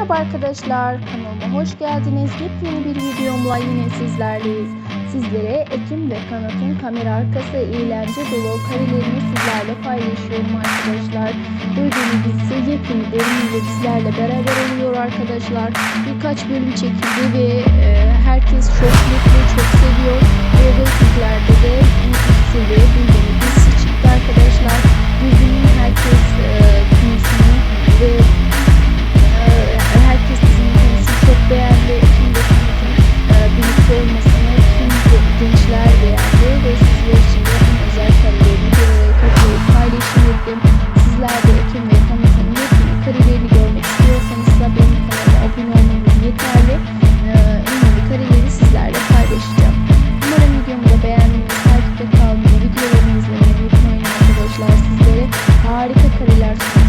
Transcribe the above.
Merhaba arkadaşlar, kanalıma hoş geldiniz. Yepyeni bir videomla yine sizlerleyiz. Sizlere Ekim ve Kanat'ın kamera arkası eğlence dolu karelerini sizlerle paylaşıyorum arkadaşlar. Duyduğunuz dizisi yepyeni bölümüyle bizlerle beraber oluyor arkadaşlar. Birkaç bölüm çekildi ve e, herkes çok görmek istiyorsanız da benim kanalıma abone olmanız yeterli. Ee, en yeni kareleri sizlerle paylaşacağım. Umarım videomu da beğendiniz. Takipte kalmayı, videolarımı izlemeyi unutmayın arkadaşlar. Sizlere harika kareler sunacağım.